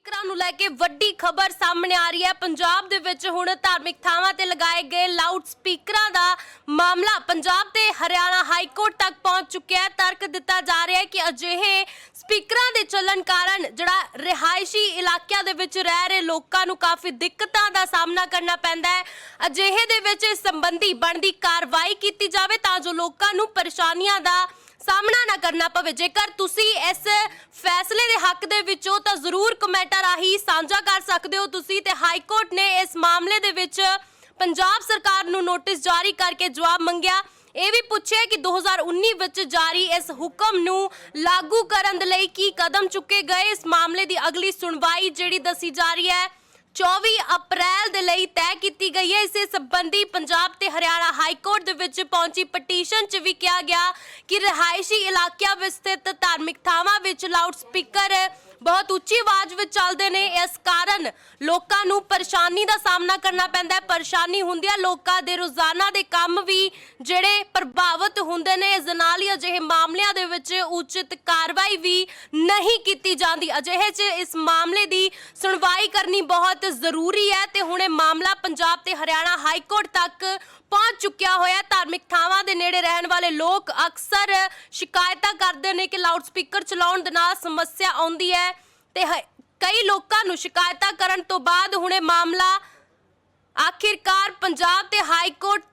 ਸਪੀਕਰਾਂ ਨੂੰ ਲੈ ਕੇ ਵੱਡੀ ਖਬਰ ਸਾਹਮਣੇ ਆ ਰਹੀ ਹੈ। ਪੰਜਾਬ ਦੇ ਵਿੱਚ ਹੁਣ ਧਾਰਮਿਕ ਥਾਵਾਂ ਤੇ ਲਗਾਏ ਗਏ ਲਾਊਡ ਸਪੀਕਰਾਂ ਦਾ ਮਾਮਲਾ ਪੰਜਾਬ ਤੇ ਹਰਿਆਣਾ ਹਾਈ ਕੋਰਟ ਤੱਕ ਪਹੁੰਚ ਚੁੱਕਿਆ ਹੈ। ਤਰਕ ਦਿੱਤਾ ਜਾ ਰਿਹਾ ਹੈ ਕਿ ਅਜਿਹੇ ਸਪੀਕਰਾਂ ਦੇ ਚੱਲਣ ਕਾਰਨ ਜਿਹੜਾ ਰਿਹਾਇਸ਼ੀ ਇਲਾਕਿਆਂ ਦੇ ਵਿੱਚ ਰਹਿ ਰਹੇ ਲੋਕਾਂ ਨੂੰ ਕਾਫੀ ਦਿੱਕਤਾਂ ਦਾ ਸਾਹਮਣਾ ਕਰਨਾ ਪੈਂਦਾ ਹੈ। ਅਜਿਹੇ ਦੇ ਵਿੱਚ ਇਸ ਸੰਬੰਧੀ ਬਣਦੀ ਕਾਰਵਾਈ ਕੀਤੀ ਜਾਵੇ ਤਾਂ ਜੋ ਲੋਕਾਂ ਨੂੰ ਪਰੇਸ਼ਾਨੀਆਂ ਦਾ ਸਾਹਮਣਾ ਨਾ ਕਰਨਾ ਪਵੇ। ਜੇਕਰ ਤੁਸੀਂ ਇਸ ਫੈਸਲੇ ਦੇ ਹੱਕ ਦੇ ਵਿੱਚੋਂ ਤਾਂ ਜ਼ਰੂਰ ਕਮੈਂਟਾਂ ਰਾਹੀਂ ਸਾਂਝਾ ਕਰ ਸਕਦੇ ਹੋ ਤੁਸੀਂ ਤੇ ਹਾਈ ਕੋਰਟ ਨੇ ਇਸ ਮਾਮਲੇ ਦੇ ਵਿੱਚ ਪੰਜਾਬ ਸਰਕਾਰ ਨੂੰ ਨੋਟਿਸ ਜਾਰੀ ਕਰਕੇ ਜਵਾਬ ਮੰਗਿਆ। ਇਹ ਵੀ ਪੁੱਛਿਆ ਕਿ 2019 ਵਿੱਚ ਜਾਰੀ ਇਸ ਹੁਕਮ ਨੂੰ ਲਾਗੂ ਕਰਨ ਦੇ ਲਈ ਕੀ ਕਦਮ ਚੁੱਕੇ ਗਏ। ਇਸ ਮਾਮਲੇ ਦੀ ਅਗਲੀ ਸੁਣਵਾਈ ਜਿਹੜੀ ਦੱਸੀ ਜਾ ਰਹੀ ਹੈ 24 ਅਪ੍ਰੈਲ ਦੇ ਲਈ ਤੈਅ ਕੀਤੀ ਗਈ ਹੈ। ਇਸੇ ਸੰਬੰਧੀ ਪੰਜਾਬ ਤੇ ਹਰਿਆਣਾ ਹਾਈ ਕੋਰਟ ਦੇ ਵਿੱਚ ਪਹੁੰਚੀ ਪਟੀਸ਼ਨ 'ਚ ਵੀ ਕਿਹਾ ਗਿਆ ਕਿ ਰਿਹਾਇਸ਼ੀ ਇਲਾਕਿਆਂ ਵਿੱਚ ਸਥਿਤ ਧਾਰਮਿਕ ਥਾਵਾਂ ਵਿੱਚ ਲਾਊਡ ਸਪੀਕਰ ਬਹੁਤ ਉੱਚੀ ਆਵਾਜ਼ ਵਿੱਚ ਚੱਲਦੇ ਨੇ। ਇਸ ਕਾਰਨ ਲੋਕਾਂ ਨੂੰ ਪਰੇਸ਼ਾਨੀ ਦਾ ਸਾਹਮਣਾ ਕਰਨਾ ਪੈਂਦਾ ਹੈ। ਪਰੇਸ਼ਾਨੀ ਹੁੰਦੀ ਹੈ ਲੋਕਾਂ ਦੇ ਰੋਜ਼ਾਨਾ ਦੇ ਕੰਮ ਵੀ ਜਿਹੜੇ ਪ੍ਰਭਾਵਿਤ ਹੁੰਦੇ ਨੇ, ਇਸ ਦੇ ਨਾਲ ਹੀ ਅਜਿਹੇ ਮਾਮਲੇ ਦੇ ਉਚਿਤ ਕਾਰਵਾਈ ਵੀ ਨਹੀਂ ਕੀਤੀ ਜਾਂਦੀ। ਅਜਿਹੇ 'ਚ ਇਸ ਮਾਮਲੇ ਦੀ ਸੁਣਵਾਈ ਕਰਨੀ ਬਹੁਤ ਜ਼ਰੂਰੀ ਹੈ ਤੇ ਹੁਣ ਇਹ ਮਾਮਲਾ ਪੰਜਾਬ ਤੇ ਹਰਿਆਣਾ ਹਾਈ ਕੋਰਟ ਤੱਕ ਪਹੁੰਚ ਚੁੱਕਿਆ ਹੋਇਆ ਧਾਰਮਿਕ ਥਾਵਾਂ ਦੇ ਨੇੜੇ ਰਹਿਣ ਵਾਲੇ ਲੋਕ ਅਕਸਰ ਸ਼ਿਕਾਇਤਾਂ ਕਰਦੇ ਨੇ ਕਿ ਲਾਊਡ ਸਪੀਕਰ ਚਲਾਉਣ ਦੇ ਨਾਲ ਸਮੱਸਿਆ ਆਉਂਦੀ ਹੈ ਤੇ ਕਈ ਲੋਕਾਂ ਨੂੰ ਸ਼ਿਕਾਇਤਾਂ ਕਰਨ ਤੋਂ ਬਾਅਦ ਹੁਣ ਇਹ ਮਾਮਲਾ ਆਖਿਰਕਾਰ ਪੰਜਾਬ ਤੇ ਹਾਈ ਕੋਰਟ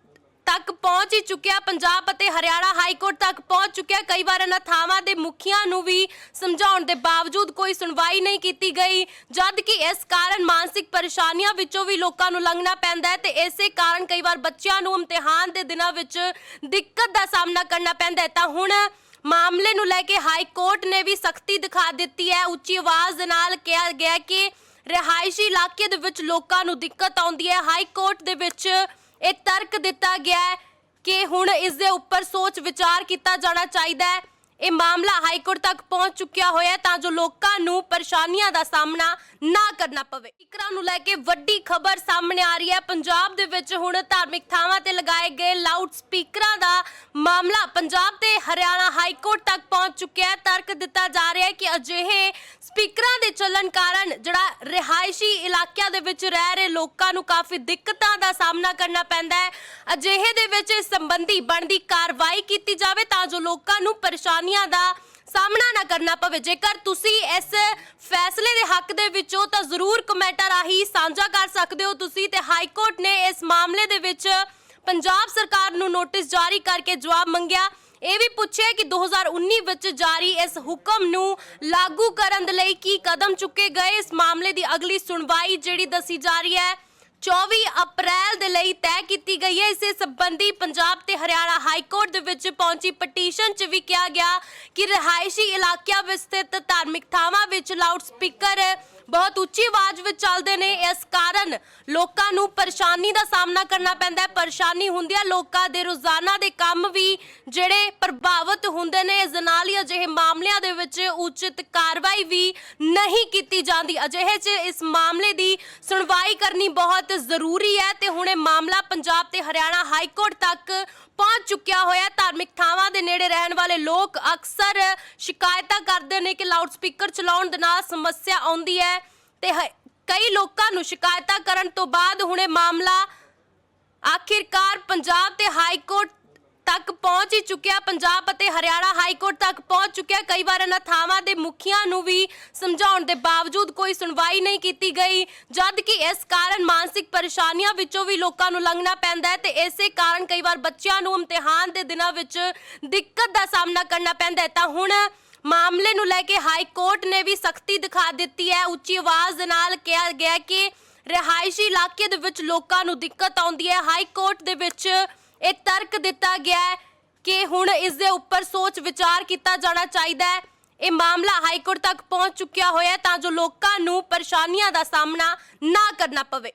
ਤੱਕ ਪਹੁੰਚ ਹੀ ਚੁੱਕਿਆ। ਪੰਜਾਬ ਅਤੇ ਹਰਿਆਣਾ ਹਾਈ ਕੋਰਟ ਤੱਕ ਪਹੁੰਚ ਚੁੱਕਿਆ। ਕਈ ਵਾਰ ਇਹਨਾਂ ਥਾਵਾਂ ਦੇ ਮੁਖੀਆਂ ਨੂੰ ਵੀ ਸਮਝਾਉਣ ਦੇ ਬਾਵਜੂਦ ਕੋਈ ਸੁਣਵਾਈ ਨਹੀਂ ਕੀਤੀ ਗਈ। ਜਦ ਕਿ ਇਸ ਕਾਰਨ ਮਾਨਸਿਕ ਪਰੇਸ਼ਾਨੀਆਂ ਵਿੱਚੋਂ ਵੀ ਲੋਕਾਂ ਨੂੰ ਲੰਘਣਾ ਪੈਂਦਾ ਹੈ ਤੇ ਇਸੇ ਕਾਰਨ ਕਈ ਵਾਰ ਬੱਚਿਆਂ ਨੂੰ ਇਮਤਿਹਾਨ ਦੇ ਦਿਨਾਂ ਵਿੱਚ ਦਿੱਕਤ ਦਾ ਸਾਹਮਣਾ ਕਰਨਾ ਪੈਂਦਾ ਹੈ। ਤਾਂ ਹੁਣ ਮਾਮਲੇ ਨੂੰ ਲੈ ਕੇ ਹਾਈ ਕੋਰਟ ਨੇ ਵੀ ਸਖਤੀ ਦਿਖਾ ਦਿੱਤੀ ਹੈ। ਉੱਚੀ ਆਵਾਜ਼ ਦੇ ਨਾਲ ਕਿਹਾ ਗਿਆ ਕਿ ਰਿਹਾਇਸ਼ੀ ਇਲਾਕੇ ਦੇ ਵਿੱਚ ਲੋਕਾਂ ਨੂੰ ਦਿੱਕਤ ਆਉਂਦੀ ਹੈ। ਹਾਈ ਕੋਰਟ ਦੇ ਵਿੱਚ ਇਹ ਤਰਕ ਦਿੱਤਾ ਗਿਆ ਹੈ ਕਿ ਹੁਣ ਇਸ ਦੇ ਉੱਪਰ ਸੋਚ ਵਿਚਾਰ ਕੀਤਾ ਜਾਣਾ ਚਾਹੀਦਾ ਹੈ। ਇਹ ਮਾਮਲਾ ਹਾਈ ਕੋਰਟ ਤੱਕ ਪਹੁੰਚ ਚੁੱਕਿਆ ਹੋਇਆ ਹੈ ਤਾਂ ਜੋ ਲੋਕਾਂ ਨੂੰ ਪਰੇਸ਼ਾਨੀਆਂ ਦਾ ਸਾਹਮਣਾ ਨਾ ਕਰਨਾ ਪਵੇ। ਸਪੀਕਰਾਂ ਨੂੰ ਲੈ ਕੇ ਵੱਡੀ ਖਬਰ ਸਾਹਮਣੇ ਆ ਰਹੀ ਹੈ। ਪੰਜਾਬ ਦੇ ਵਿੱਚ ਹੁਣ ਧਾਰਮਿਕ ਥਾਵਾਂ ਤੇ ਲਗਾਏ ਗਏ ਲਾਊਡ ਸਪੀਕਰਾਂ ਦਾ ਮਾਮਲਾ ਪੰਜਾਬ ਤੇ ਹਰਿਆਣਾ ਹਾਈ ਕੋਰਟ ਤੱਕ ਪਹੁੰਚ ਚੁੱਕਿਆ ਹੈ। ਤਰਕ ਦਿੱਤਾ ਜਾ ਰਿਹਾ ਹੈ ਕਿ ਅਜਿਹੇ ਸਪੀਕਰਾਂ ਦੇ ਚੱਲਣ ਕਾਰਨ ਜਿਹੜਾ ਰਿਹਾਇਸ਼ੀ ਇਲਾਕਿਆਂ ਦੇ ਵਿੱਚ ਰਹਿ ਰਹੇ ਲੋਕਾਂ ਨੂੰ ਕਾਫੀ ਦਿੱਕਤਾਂ ਦਾ ਸਾਹਮਣਾ ਕਰਨਾ ਪੈਂਦਾ ਹੈ। ਅਜਿਹੇ ਦੇ ਵਿੱਚ ਇਸ ਸੰਬੰਧੀ ਬਣਦੀ ਕਾਰਵਾਈ ਕੀਤੀ ਜਾਵੇ ਤਾਂ ਜੋ ਲੋਕਾਂ ਨੂੰ ਪਰੇਸ਼ਾਨੀਆਂ ਦਾ ਸਾਹਮਣਾ ਨਾ ਕਰਨਾ ਪਵੇ। ਜੇਕਰ ਤੁਸੀਂ ਇਸ ਫੈਸਲੇ ਦੇ ਹੱਕ ਦੇ ਵਿੱਚੋਂ ਤਾਂ ਜ਼ਰੂਰ ਕਮੈਂਟਾਂ ਰਾਹੀਂ ਸਾਂਝਾ ਕਰ ਸਕਦੇ ਹੋ ਤੁਸੀਂ ਤੇ ਹਾਈ ਕੋਰਟ ਨੇ ਇਸ ਮਾਮਲੇ ਦੇ ਵਿੱਚ ਪੰਜਾਬ ਸਰਕਾਰ ਨੂੰ ਨੋਟਿਸ ਜਾਰੀ ਕਰਕੇ ਜਵਾਬ ਮੰਗਿਆ। ਇਹ ਵੀ ਪੁੱਛਿਆ ਕਿ 2019 ਵਿੱਚ ਜਾਰੀ ਇਸ ਹੁਕਮ ਨੂੰ ਲਾਗੂ ਕਰਨ ਦੇ ਲਈ ਕੀ ਕਦਮ ਚੁੱਕੇ ਗਏ। ਇਸ ਮਾਮਲੇ ਦੀ ਅਗਲੀ ਸੁਣਵਾਈ ਜਿਹੜੀ ਦੱਸੀ ਜਾ ਰਹੀ ਹੈ 24 ਅਪ੍ਰੈਲ ਦੇ ਲਈ ਤੈਅ ਕੀਤੀ ਗਈ ਹੈ। ਇਸੇ ਸੰਬੰਧੀ ਪੰਜਾਬ ਤੇ ਹਰਿਆਣਾ ਹਾਈ ਕੋਰਟ ਦੇ ਵਿੱਚ ਪਹੁੰਚੀ ਪਟੀਸ਼ਨ 'ਚ ਵੀ ਕਿਹਾ ਗਿਆ ਕਿ ਰਿਹਾਇਸ਼ੀ ਇਲਾਕਿਆਂ ਵਿੱਚ ਸਥਿਤ ਧਾਰਮਿਕ ਥਾਵਾਂ ਵਿੱਚ ਲਾਊਡ ਸਪੀਕਰ ਬਹੁਤ ਉੱਚੀ ਆਵਾਜ਼ ਵਿੱਚ ਚੱਲਦੇ ਨੇ। ਇਸ ਕਾਰਨ ਲੋਕਾਂ ਨੂੰ ਪਰੇਸ਼ਾਨੀ ਦਾ ਸਾਹਮਣਾ ਕਰਨਾ ਪੈਂਦਾ ਹੈ। ਪਰੇਸ਼ਾਨੀ ਹੁੰਦੀ ਹੈ ਲੋਕਾਂ ਦੇ ਰੋਜ਼ਾਨਾ ਦੇ ਕੰਮ ਵੀ ਜਿਹੜੇ ਪ੍ਰਭਾਵਿਤ ਹੁੰਦੇ ਨੇ, ਇਸ ਦੇ ਨਾਲ ਹੀ ਅਜਿਹੇ ਮਾਮਲਿਆਂ ਦੇ ਵਿੱਚ ਉਚਿਤ ਕਾਰਵਾਈ ਵੀ ਨਹੀਂ ਕੀਤੀ ਜਾਂਦੀ। ਅਜਿਹੇ 'ਚ ਇਸ ਮਾਮਲੇ ਦੀ ਸੁਣਵਾਈ ਕਰਨੀ ਬਹੁਤ ਜ਼ਰੂਰੀ ਹੈ ਤੇ ਹੁਣ ਇਹ ਮਾਮਲਾ ਪੰਜਾਬ ਤੇ ਹਰਿਆਣਾ ਹਾਈ ਕੋਰਟ ਤੱਕ ਪਹੁੰਚ ਚੁੱਕਿਆ ਹੋਇਆ ਧਾਰਮਿਕ ਥਾਵਾਂ ਦੇ ਨੇੜੇ ਰਹਿਣ ਵਾਲੇ ਲੋਕ ਅਕਸਰ ਸ਼ਿਕਾਇਤਾਂ ਕਰਦੇ ਨੇ ਕਿ ਲਾਊਡ ਸਪੀਕਰ ਚਲਾਉਣ ਦੇ ਨਾਲ ਸਮੱਸਿਆ ਆਉਂਦੀ ਹੈ ਤੇ ਕਈ ਲੋਕਾਂ ਨੂੰ ਸ਼ਿਕਾਇਤਾਂ ਕਰਨ ਤੋਂ ਬਾਅਦ ਹੁਣੇ ਮਾਮਲਾ ਆਖਿਰਕਾਰ ਪੰਜਾਬ ਤੇ ਹਾਈ ਕੋਰਟ ਤੱਕ ਪਹੁੰਚ ਹੀ ਚੁੱਕਿਆ। ਪੰਜਾਬ ਅਤੇ ਹਰਿਆਣਾ ਹਾਈ ਕੋਰਟ ਤੱਕ ਪਹੁੰਚ ਚੁੱਕਿਆ। ਕਈ ਵਾਰ ਇਹਨਾਂ ਥਾਵਾਂ ਦੇ ਮੁਖੀਆਂ ਨੂੰ ਵੀ ਸਮਝਾਉਣ ਦੇ ਬਾਵਜੂਦ ਕੋਈ ਸੁਣਵਾਈ ਨਹੀਂ ਕੀਤੀ ਗਈ। ਜਦ ਕਿ ਇਸ ਕਾਰਨ ਮਾਨਸਿਕ ਪਰੇਸ਼ਾਨੀਆਂ ਵਿੱਚੋਂ ਵੀ ਲੋਕਾਂ ਨੂੰ ਲੰਘਣਾ ਪੈਂਦਾ ਹੈ ਤੇ ਇਸੇ ਕਾਰਨ ਕਈ ਵਾਰ ਬੱਚਿਆਂ ਨੂੰ ਇਮਤਿਹਾਨ ਦੇ ਦਿਨਾਂ ਵਿੱਚ ਦਿੱਕਤ ਦਾ ਸਾਹਮਣਾ ਕਰਨਾ ਪੈਂਦਾ ਹੈ। ਤਾਂ ਹੁਣ ਮਾਮਲੇ ਨੂੰ ਲੈ ਕੇ ਹਾਈ ਕੋਰਟ ਨੇ ਵੀ ਸਖਤੀ ਦਿਖਾ ਦਿੱਤੀ ਹੈ। ਉੱਚੀ ਆਵਾਜ਼ ਦੇ ਨਾਲ ਕਿਹਾ ਗਿਆ ਕਿ ਰਿਹਾਇਸ਼ੀ ਇਲਾਕੇ ਦੇ ਵਿੱਚ ਲੋਕਾਂ ਨੂੰ ਦਿੱਕਤ ਆਉਂਦੀ ਹੈ। ਹਾਈ ਕੋਰਟ ਦੇ ਵਿੱਚ ਇਹ ਤਰਕ ਦਿੱਤਾ ਗਿਆ ਹੈ ਕਿ ਹੁਣ ਇਸ ਦੇ ਉੱਪਰ ਸੋਚ ਵਿਚਾਰ ਕੀਤਾ ਜਾਣਾ ਚਾਹੀਦਾ ਹੈ। ਇਹ ਮਾਮਲਾ ਹਾਈ ਕੋਰਟ ਤੱਕ ਪਹੁੰਚ ਚੁੱਕਿਆ ਹੋਇਆ ਤਾਂ ਜੋ ਲੋਕਾਂ ਨੂੰ ਪਰੇਸ਼ਾਨੀਆਂ ਦਾ ਸਾਹਮਣਾ ਨਾ ਕਰਨਾ ਪਵੇ।